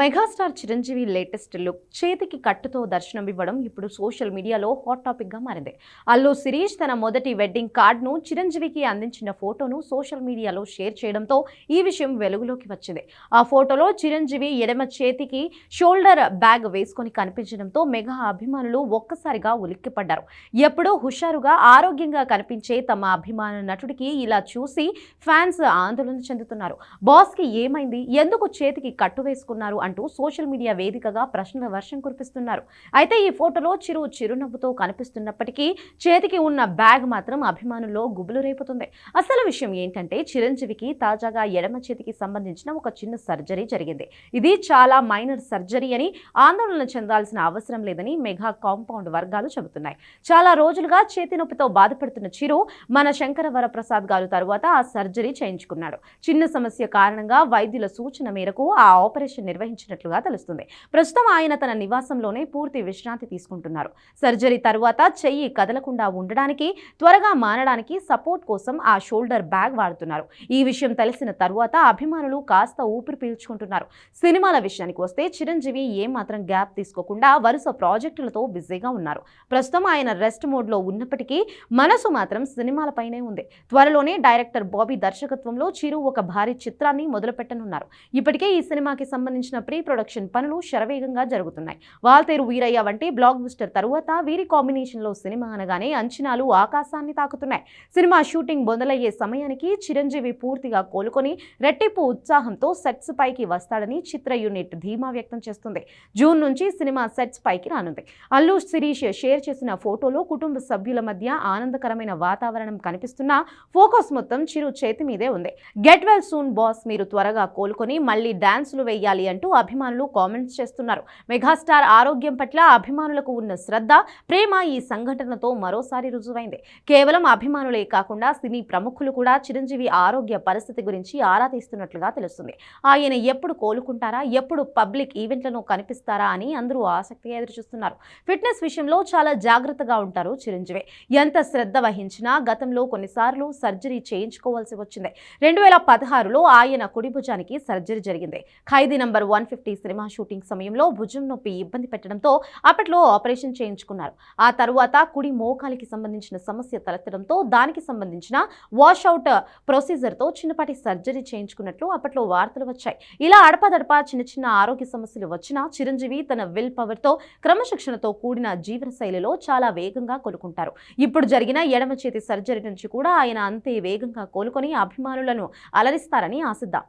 Megastar Chiranjeevi latest look చేతికి కట్టుతో దర్శనం ఇవ్వడం ఇప్పుడు సోషల్ మీడియాలో హాట్ టాపిక్గా మారింది. అల్లు శిరీష్ తన మొదటి వెడ్డింగ్ కార్డ్ను చిరంజీవికి అందించిన ఫోటోను సోషల్ మీడియాలో షేర్ చేయడంతో ఈ విషయం వెలుగులోకి వచ్చింది. ఆ ఫోటోలో చిరంజీవి ఎడమ చేతికి షోల్డర్ బ్యాగ్ వేసుకొని కనిపించడంతో మెగా అభిమానులు ఒక్కసారిగా ఉలిక్కిపడ్డారు. ఎప్పుడూ హుషారుగా ఆరోగ్యంగా కనిపించే తమ అభిమాన నటుడికి ఇలా చూసి ఫ్యాన్స్ ఆందోళన చెందుతున్నారు. బాస్కి ఏమైంది? ఎందుకు చేతికి కట్టు వేసుకున్నారు? అంటూ సోషల్ మీడియా వేదికగా ప్రశ్నల వర్షం కురిపిస్తున్నారు. అయితే ఈ ఫోటోలో చిరు చిరునవ్వుతో కనిపిస్తున్నప్పటికీ చేతికి ఉన్న బ్యాగ్ మాత్రం అభిమానుల్లో గుబులు రేపుతుంది. అసలు విషయం ఏంటంటే చిరంజీవికి తాజాగా ఎడమ చేతికి సంబంధించిన ఒక చిన్న సర్జరీ జరిగింది. ఇది చాలా మైనర్ సర్జరీ అని ఆందోళన చెందాల్సిన అవసరం లేదని మెగా కాంపౌండ్ వర్గాలు చెబుతున్నాయి. చాలా రోజులుగా చేతి నొప్పితో బాధపడుతున్న చిరు మన శంకర వరప్రసాద్ గారు తరువాత ఆ సర్జరీ చేయించుకున్నాడు చిన్న సమస్య కారణంగా వైద్యుల సూచన మేరకు ఆ ఆపరేషన్ మరణించినట్లుగా తెలుస్తుంది. ప్రస్తుతం ఆయన తన నివాసంలోనే పూర్తి విశ్రాంతి తీసుకుంటున్నారు. సర్జరీ తరువాత చెయ్యి కదలకుండా ఉండడానికి త్వరగా మానడానికి సపోర్ట్ కోసం ఆ షోల్డర్ బ్యాగ్ వాడుతున్నారు. ఈ విషయం తెలిసిన తరువాత అభిమానులు కాస్త ఊపిరి పీల్చుకుంటున్నారు. సినిమాల విషయానికి వస్తే చిరంజీవి ఏమాత్రం గ్యాప్ తీసుకోకుండా వరుస ప్రాజెక్టులతో బిజీగా ఉన్నారు. ప్రస్తుతం ఆయన రెస్ట్ మోడ్లో ఉన్నప్పటికీ మనసు మాత్రం సినిమాలపైనే ఉంది. త్వరలోనే డైరెక్టర్ బాబీ దర్శకత్వంలో చిరు ఒక భారీ చిత్రాన్ని మొదలుపెట్టనున్నారు. ఇప్పటికే ఈ సినిమాకి సంబంధించిన ప్రీ ప్రొడక్షన్ పనులు శరవేగంగా జరుగుతున్నాయి. వాల్తేరు వీరయ్య వంటి బ్లాక్ బుస్టర్ తరువాత వీరి కాంబినేషన్లో సినిమా అనగానే అంచనాలు ఆకాశాన్ని తాకుతున్నాయి. సినిమా షూటింగ్ మొదలయ్యే సమయానికి చిరంజీవి పూర్తిగా కోలుకొని రెట్టింపు ఉత్సాహంతో సెట్స్ పైకి వస్తాడని చిత్ర యూనిట్ ధీమా వ్యక్తం చేస్తుంది. జూన్ నుంచి సినిమా సెట్స్ పైకి రానుంది. అల్లు శిరీష్ షేర్ చేసిన ఫోటోలో కుటుంబ సభ్యుల మధ్య ఆనందకరమైన వాతావరణం కనిపిస్తున్నా ఫోకస్ మొత్తం చిరు చేతి మీదే ఉంది. గెట్ వెల్ సూన్ బాస్ మీరు త్వరగా కోలుకొని మళ్ళీ డాన్సులు వేయాలి అంటూ అభిమానులు కామెంట్స్ చేస్తున్నారు. మెగాస్టార్ ఆరోగ్యం పట్ల అభిమానులకు ఉన్న శ్రద్ధ ప్రేమ ఈ సంఘటనతో మరోసారి రుజువైంది. కేవలం అభిమానులే కాకుండా సినీ ప్రముఖులు కూడా చిరంజీవి ఆరోగ్య పరిస్థితి గురించి ఆరా తీస్తున్నట్లుగా తెలుస్తుంది. ఆయన ఎప్పుడు కోలుకుంటారా ఎప్పుడు పబ్లిక్ ఈవెంట్లను కనిపిస్తారా అని అందరూ ఆసక్తిగా ఎదురుచూస్తున్నారు. ఫిట్నెస్ విషయంలో చాలా జాగ్రత్తగా ఉంటారు చిరంజీవి. ఎంత శ్రద్ధ వహించినా గతంలో కొన్నిసార్లు సర్జరీ చేయించుకోవాల్సి వచ్చింది. రెండు వేల పదహారులో ఆయన కుడి భుజానికి సర్జరీ జరిగింది. Khaidi number one fifty cinema shooting సమయంలో భుజం నొప్పి ఇబ్బంది పెట్టడంతో అప్పట్లో ఆపరేషన్ చేయించుకున్నారు. ఆ తరువాత కుడి మోకాలికి సంబంధించిన సమస్య తలెత్తడంతో దానికి సంబంధించిన వాషౌట్ ప్రొసీజర్తో చిన్నపాటి సర్జరీ చేయించుకున్నట్లు అప్పట్లో వార్తలు వచ్చాయి. ఇలా అడపదడప చిన్న చిన్న ఆరోగ్య సమస్యలు వచ్చినా చిరంజీవి తన విల్ పవర్తో క్రమశిక్షణతో కూడిన జీవన శైలిలో చాలా వేగంగా కోలుకుంటారు. ఇప్పుడు జరిగిన ఎడమ చేతి సర్జరీ నుంచి కూడా ఆయన అంతే వేగంగా కోలుకొని అభిమానులను అలరిస్తారని ఆశిద్దాం.